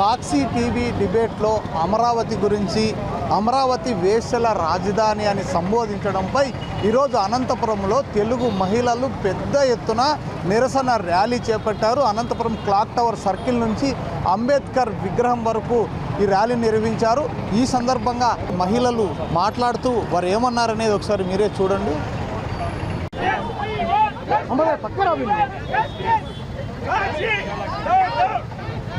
సాక్షి TV డిబేట్లో అమరావతి గురించి అమరావతి వేసల రాజధాని అని సంబోధించడంపై ఈరోజు అనంతపురంలో తెలుగు మహిళలు పెద్ద ఎత్తున నిరసన ర్యాలీ చేపట్టారు. అనంతపురం క్లాక్ టవర్ సర్కిల్ నుంచి అంబేద్కర్ విగ్రహం వరకు ఈ ర్యాలీ నిర్వహించారు. ఈ సందర్భంగా మహిళలు మాట్లాడుతూ వారు ఏమన్నారనేది ఒకసారి మీరే చూడండి.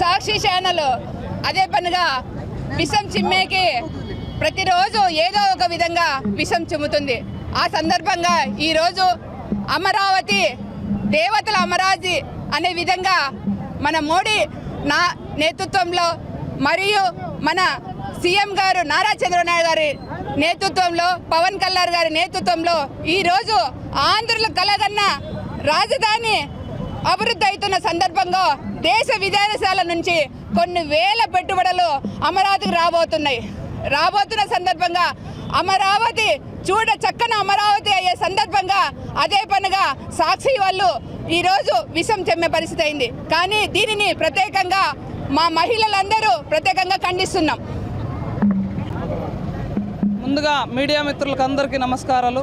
Sakshi channel అదే పనిగా విషం చిమ్మేకి ప్రతిరోజు ఏదో ఒక విధంగా విషం చిమ్ముతుంది. ఆ సందర్భంగా ఈరోజు అమరావతి దేవతల అమరావతి అనే విధంగా మన మోడీ నా నేతృత్వంలో మరియు మన సీఎం గారు నారా చంద్రబాబు గారి నేతృత్వంలో పవన్ కళ్యాణ్ గారి నేతృత్వంలో ఈరోజు ఆంధ్రుల కలగన్న రాజధాని అభివృద్ధి అవుతున్న సందర్భంగా దేశ విదేశాల నుంచి కొన్ని వేల పెట్టుబడులు అమరావతికి రాబోతున్నాయి. రాబోతున్న సందర్భంగా అమరావతి చూడ చక్కని అమరావతి అయ్యే సందర్భంగా అదే పనిగా సాక్షి వాళ్ళు ఈరోజు విషం చెమ్మే పరిస్థితి అయింది. కానీ దీనిని ప్రత్యేకంగా మా మహిళలందరూ ప్రత్యేకంగా ఖండిస్తున్నాం. ముందుగా మీడియా మిత్రులకు అందరికీ నమస్కారాలు.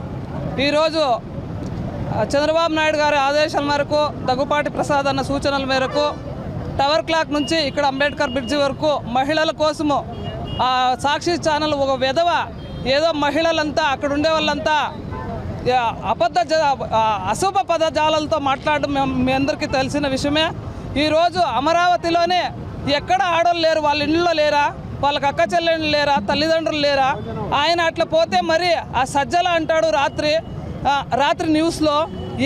ఈరోజు చంద్రబాబు నాయుడు గారి ఆదేశాల మేరకు దగ్గుపాటి ప్రసాద్ అన్న సూచనల మేరకు టవర్ క్లాక్ నుంచి ఇక్కడ అంబేద్కర్ బ్రిడ్జి వరకు మహిళల కోసము సాక్షి ఛానల్ ఒక విధవ ఏదో మహిళలంతా అక్కడ ఉండే వాళ్ళంతా అబద్ధ జ- అశుభ పదజాలతో మాట్లాడడం మేము- మీ అందరికీ తెలిసిన విషయమే. ఈరోజు అమరావతిలోనే ఎక్కడ ఆడోళ్ళు లేరు వాళ్ళ ఇంట్లో లేరా వాళ్ళకి అక్క చెల్లెళ్ళు లేరా తల్లిదండ్రులు లేరా? ఆయన అట్లా పోతే మరి ఆ సజ్జల అంటాడు రాత్రి రాత్రి న్యూస్లో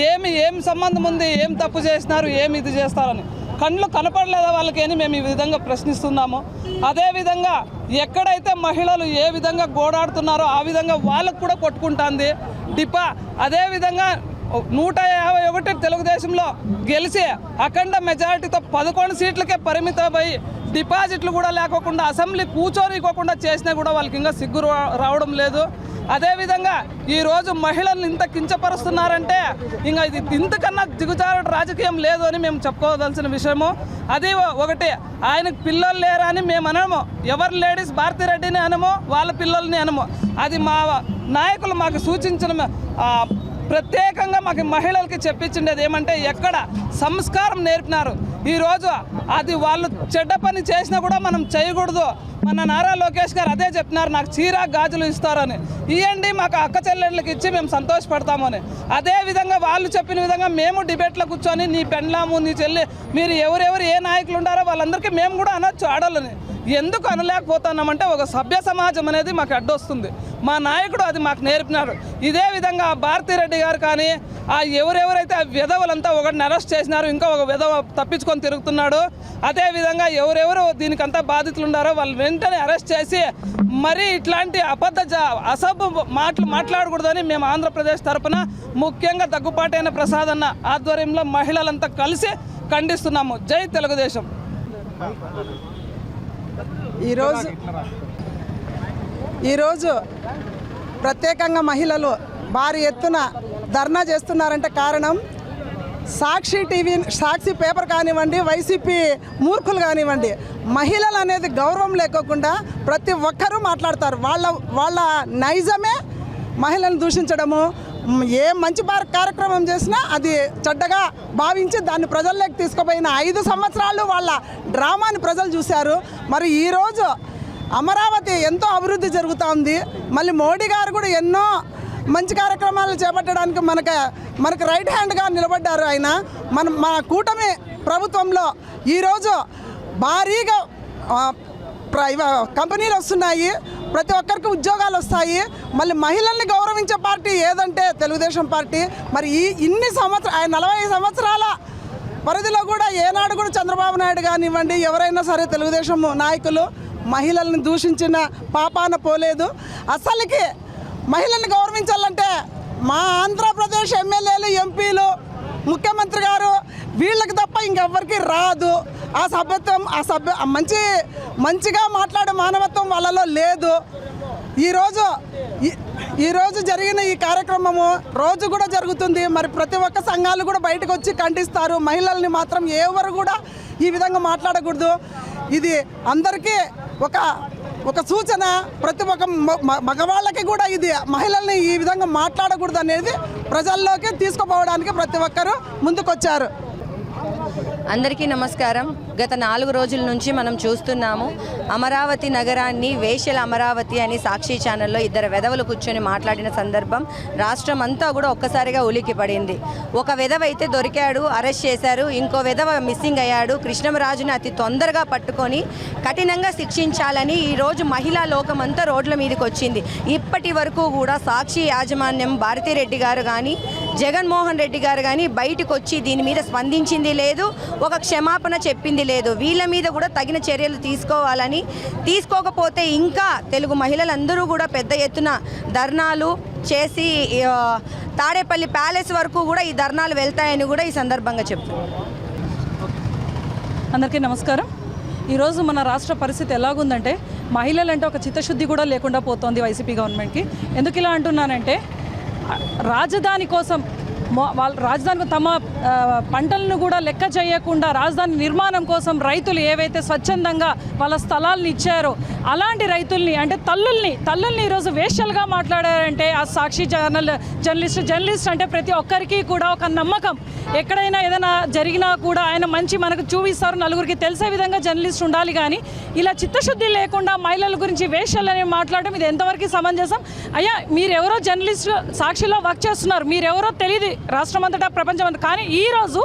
ఏమి ఏం సంబంధం ఉంది ఏం తప్పు చేసినారు ఏమి ఇది చేస్తారని. కళ్ళు కనపడలేదా వాళ్ళకేని అని మేము ఈ విధంగా ప్రశ్నిస్తున్నాము. అదేవిధంగా ఎక్కడైతే మహిళలు ఏ విధంగా గోడాడుతున్నారో ఆ విధంగా వాళ్ళకు కూడా కొట్టుకుంటుంది. డిపా అదేవిధంగా నూట యాభై ఒకటి తెలుగుదేశంలో గెలిచి అఖండ మెజారిటీతో పదకొండు సీట్లకే పరిమితమై డిపాజిట్లు కూడా లేకోకుండా అసెంబ్లీ కూర్చోనికోకుండా చేసినా కూడా వాళ్ళకి ఇంకా సిగ్గు రా- రావడం లేదు. అదేవిధంగా ఈరోజు మహిళలను ఇంత కించపరుస్తున్నారంటే ఇంకా ఇది ఇంతకన్నా దిగుజారు రాజకీయం లేదు అని మేము చెప్పుకోవాల్సిన విషయము. అది ఒకటి ఆయనకు పిల్లలు లేరా అని మేము అనము. ఎవరు లేడీస్ భారతిరెడ్డిని అనము వాళ్ళ పిల్లల్ని అనము. అది మా నాయకులు మాకు సూచించిన ప్రత్యేకంగా మాకు మహిళలకి చెప్పించిండేది ఏమంటే ఎక్కడ సంస్కారం నేర్పినారు. ఈరోజు అది వాళ్ళు చెడ్డ పని చేసినా కూడా మనం చేయకూడదు. మన నారా లోకేష్ గారు అదే చెప్పినారు నాకు చీర గాజులు ఇస్తారని. ఇవ్వండి మాకు అక్క చెల్లెళ్ళకి ఇచ్చి మేము సంతోషపడతామని అదే విధంగా వాళ్ళు చెప్పిన విధంగా మేము డిబేట్లో కూర్చొని నీ పెండ్లాము నీ చెల్లి మీరు ఎవరెవరు ఏ నాయకులు ఉండారో వాళ్ళందరికీ మేము కూడా అనొచ్చు ఆడాలని ఎందుకు అనలేకపోతున్నామంటే ఒక సభ్య సమాజం అనేది మాకు అడ్డొస్తుంది. మా నాయకుడు అది మాకు నేర్పినాడు. ఇదే విధంగా ఆ భారతిరెడ్డి గారు కానీ ఆ ఎవరెవరైతే ఆ విధవలంతా ఒకటిని అరెస్ట్ చేసినారు ఇంకా ఒక విధవ తప్పించుకొని తిరుగుతున్నాడు అదేవిధంగా ఎవరెవరు దీనికంతా బాధితులు ఉన్నారో వాళ్ళు వెంటనే అరెస్ట్ చేసి మరి ఇట్లాంటి అబద్ధ అసభ్య మాటలు మాట్లాడకూడదని మేము ఆంధ్రప్రదేశ్ తరఫున ముఖ్యంగా దగ్గుపాటైన ప్రసాద్ అన్న ఆధ్వర్యంలో మహిళలంతా కలిసి ఖండిస్తున్నాము. జై తెలుగుదేశం. ఈరోజు ఈరోజు ప్రత్యేకంగా మహిళలు భారీ ఎత్తున ధర్నా చేస్తున్నారంటే కారణం సాక్షి టీవీ సాక్షి పేపర్ కానివ్వండి వైసీపీ మూర్ఖులు కానివ్వండి. మహిళలు అనేది గౌరవం లేకోకుండా ప్రతి ఒక్కరూ మాట్లాడతారు. వాళ్ళ వాళ్ళ నైజమే మహిళలను దూషించడము ఏ మంచి కార్యక్రమం చేసినా అది చెడ్డగా భావించి దాన్ని ప్రజల్లోకి తీసుకుపోయిన ఐదు సంవత్సరాలు వాళ్ళ డ్రామాని ప్రజలు చూశారు. మరి ఈరోజు అమరావతి ఎంతో అభివృద్ధి జరుగుతూ ఉంది. మళ్ళీ మోడీ గారు కూడా ఎన్నో మంచి కార్యక్రమాలు చేపట్టడానికి మనకు మనకు రైట్ హ్యాండ్గా నిలబడ్డారు ఆయన. మన మన కూటమి ప్రభుత్వంలో ఈరోజు భారీగా ఆ, కంపెనీలు వస్తున్నాయి. ప్రతి ఒక్కరికి ఉద్యోగాలు వస్తాయి. మళ్ళీ మహిళల్ని గౌరవించే పార్టీ ఏదంటే తెలుగుదేశం పార్టీ. మరి ఈ ఇన్ని సంవత్సరాలు ఆయన నలభై సంవత్సరాల పరిధిలో కూడా ఏనాడు కూడా చంద్రబాబు నాయుడు కానివ్వండి ఎవరైనా సరే తెలుగుదేశం నాయకులు మహిళల్ని దూషించిన పాపాన పోలేదు. అసలుకి మహిళల్ని గౌరవించాలంటే మా ఆంధ్రప్రదేశ్ ఎమ్మెల్యేలు ఎంపీలు ముఖ్యమంత్రి గారు వీళ్ళకి తప్ప ఇంకెవ్వరికి రాదు. ఆ సభ్యత్వం ఆ సభ్య మంచి మంచిగా మాట్లాడే మానవత్వం వాళ్ళలో లేదు. ఈరోజు ఈ- ఈరోజు జరిగిన ఈ కార్యక్రమము రోజు కూడా జరుగుతుంది. మరి ప్రతి ఒక్క సంఘాలు కూడా బయటకు వచ్చి ఖండిస్తారు. మహిళల్ని మాత్రం ఎవరు కూడా ఈ విధంగా మాట్లాడకూడదు. ఇది అందరికీ ఒక ఒక సూచన. ప్రతి ఒక్క మగవాళ్ళకి కూడా ఇది మహిళల్ని ఈ విధంగా మాట్లాడకూడదు అనేది ప్రజల్లోకి తీసుకుపోవడానికి ప్రతి ఒక్కరూ ముందుకొచ్చారు. అందరికీ నమస్కారం. గత నాలుగు రోజుల నుంచి మనం చూస్తున్నాము అమరావతి నగరాన్ని వేషల అమరావతి అని సాక్షి ఛానల్లో ఇద్దరు వెధవలు కూర్చొని మాట్లాడిన సందర్భం రాష్ట్రం అంతా కూడా ఒక్కసారిగా ఉలికి పడింది. ఒక వెధవ అయితే దొరికాడు అరెస్ట్ చేశారు ఇంకో వెధవ మిస్సింగ్ అయ్యాడు. కృష్ణమరాజుని అతి తొందరగా పట్టుకొని కఠినంగా శిక్షించాలని ఈరోజు మహిళా లోకం అంతా రోడ్ల మీదకి వచ్చింది. ఇప్పటి వరకు కూడా సాక్షి యాజమాన్యం భారతిరెడ్డి గారు కానీ జగన్మోహన్ రెడ్డి గారు కానీ బయటకు వచ్చి దీని మీద స్పందించింది లేదు ఒక క్షమాపణ చెప్పింది లేదు. వీళ్ళ మీద కూడా తగిన చర్యలు తీసుకోవాలని తీసుకోకపోతే ఇంకా తెలుగు మహిళలందరూ కూడా పెద్ద ఎత్తున ధర్నాలు చేసి తాడేపల్లి ప్యాలెస్ వరకు కూడా ఈ ధర్నాలు వెళ్తాయని కూడా ఈ సందర్భంగా చెప్తున్నారు. అందరికీ నమస్కారం. ఈరోజు మన రాష్ట్ర పరిస్థితి ఎలాగుందంటే మహిళలంటే ఒక చిత్తశుద్ధి కూడా లేకుండా పోతోంది వైసీపీ గవర్నమెంట్కి. ఎందుకు ఇలా అంటున్నానంటే రాజధాని కోసం వాళ్ళ రాజధాని తమ పంటలను కూడా లెక్క చేయకుండా రాజధాని నిర్మాణం కోసం రైతులు ఏవైతే స్వచ్ఛందంగా వాళ్ళ స్థలాలను ఇచ్చారో అలాంటి రైతుల్ని అంటే తల్లుల్ని తల్లుల్ని ఈరోజు వేషలుగా మాట్లాడారంటే ఆ సాక్షి జర్నల్ జర్నలిస్ట్ జర్నలిస్ట్ అంటే ప్రతి ఒక్కరికి కూడా ఒక నమ్మకం. ఎక్కడైనా ఏదైనా జరిగినా కూడా ఆయన మంచి మనకు చూపిస్తారు నలుగురికి తెలిసే విధంగా జర్నలిస్ట్ ఉండాలి కానీ ఇలా చిత్తశుద్ధి లేకుండా మహిళల గురించి వేషాలని మాట్లాడడం ఇది ఎంతవరకు సమంజసం? అయ్యా మీరెవరో జర్నలిస్ట్ సాక్షిలో వర్క్ చేస్తున్నారు మీరెవరో తెలియదు రాష్ట్రం అంతటా ప్రపంచం అంతా కానీ ఈరోజు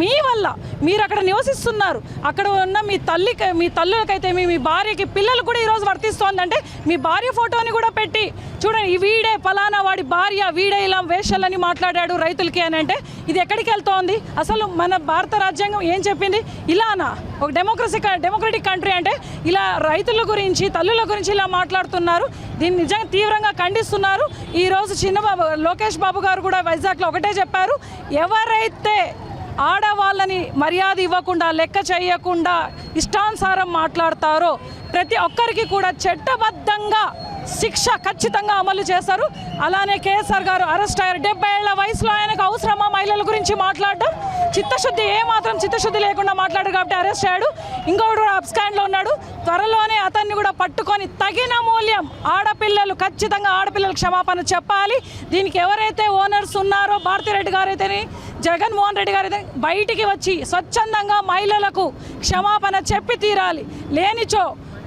మీ వల్ల మీరు అక్కడ నివసిస్తున్నారు. అక్కడ ఉన్న మీ తల్లికి మీ తల్లులకైతే మీ మీ భార్యకి పిల్లలు కూడా ఈరోజు వర్తిస్తోందంటే మీ భార్య ఫోటోని కూడా పెట్టి చూడండి వీడే ఫలానా వాడి భార్య వీడే ఇలా వేషాలని మాట్లాడాడు రైతులకి అని అంటే ఇది ఎక్కడికి వెళ్తోంది? అసలు మన భారత రాజ్యాంగం ఏం చెప్పింది? ఇలానా? ఒక డెమోక్రసీ డెమోక్రటిక్ కంట్రీ అంటే ఇలా రైతుల గురించి తల్లుల గురించి ఇలా మాట్లాడుతున్నారు. దీన్ని నిజంగా తీవ్రంగా ఖండిస్తున్నారు. ఈరోజు చిన్నబాబు లోకేష్ బాబు గారు కూడా వైజాగ్లో ఒకటే చెప్పారు. ఎవరైతే ఆడవాళ్ళని మర్యాద ఇవ్వకుండా లెక్క చేయకుండా ఇష్టానుసారం మాట్లాడతారో ప్రతి ఒక్కరికి కూడా చట్టబద్ధంగా శిక్ష ఖచ్చితంగా అమలు చేస్తారు అలానే కేఎస్ఆర్ గారు అరెస్ట్ అయ్యారు. డెబ్బై ఏళ్ళ వయసులో ఆయనకు అవసరమా మహిళల గురించి మాట్లాడడం? చిత్తశుద్ధి ఏమాత్రం చిత్తశుద్ధి లేకుండా మాట్లాడారు కాబట్టి అరెస్ట్ అయ్యాడు. ఇంకొకడు కూడా అబ్స్కాండ్లో ఉన్నాడు. త్వరలోనే అతన్ని కూడా పట్టుకొని తగిన మూల్యం ఆడపిల్లలు ఖచ్చితంగా ఆడపిల్లలు క్షమాపణ చెప్పాలి. దీనికి ఎవరైతే ఓనర్స్ ఉన్నారో భారతిరెడ్డి గారు అయితేనే జగన్మోహన్ రెడ్డి గారు అయితే బయటికి వచ్చి స్వచ్ఛందంగా మహిళలకు క్షమాపణ చెప్పి తీరాలి. లేనిచో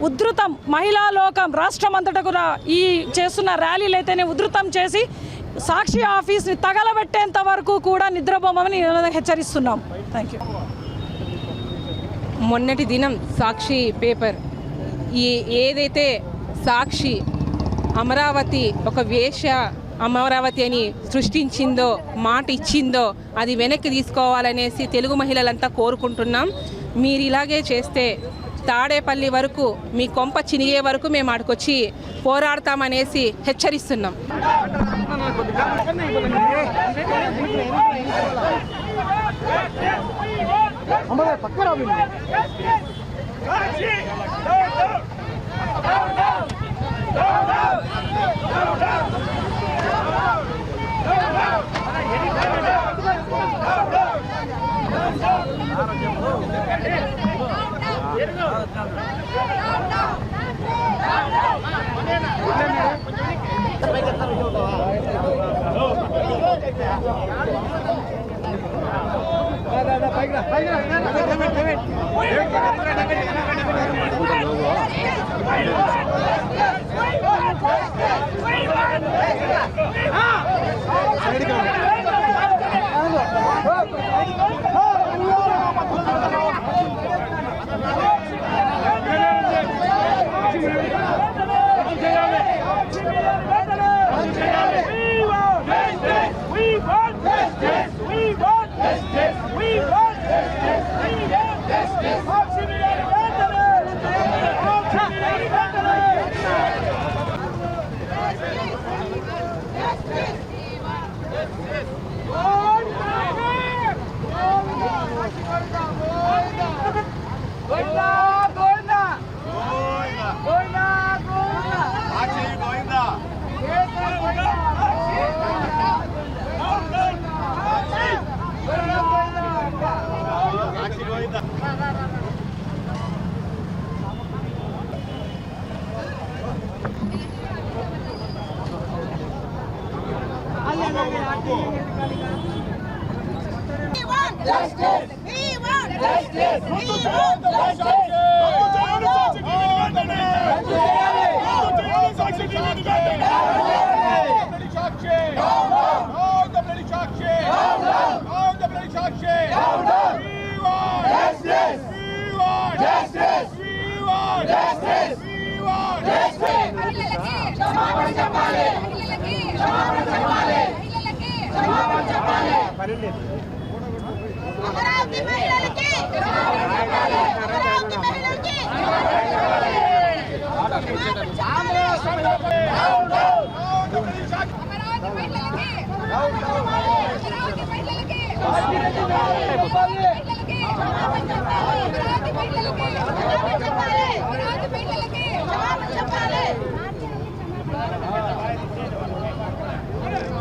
ఉధృతం మహిళా లోకం రాష్ట్రం అంతటా కూడా ఈ చేస్తున్న ర్యాలీలు అయితేనే ఉధృతం చేసి సాక్షి ఆఫీస్ని తగలబెట్టేంత వరకు కూడా నిద్రపోమని హెచ్చరిస్తున్నాం. థ్యాంక్ యూ మొన్నటి దినం సాక్షి పేపర్. ఈ ఏదైతే సాక్షి అమరావతి ఒక వేష అమరావతి అని సృష్టించిందో మాట ఇచ్చిందో అది వెనక్కి తీసుకోవాలనేసి తెలుగు మహిళలంతా కోరుకుంటున్నాం. మీరు ఇలాగే చేస్తే తాడేపల్లి వరకు మీ కొంప చినిగే వరకు మేము ఆడికొచ్చి పోరాడతామనేసి హెచ్చరిస్తున్నాం. పైకి చెప్పాలి మహిళలకి క్షమాపణ చెప్పాలి మహిళలకి క్షమాపణ చెప్పాలి అమరావతి మహిళలకి అమరావతి మహిళలకి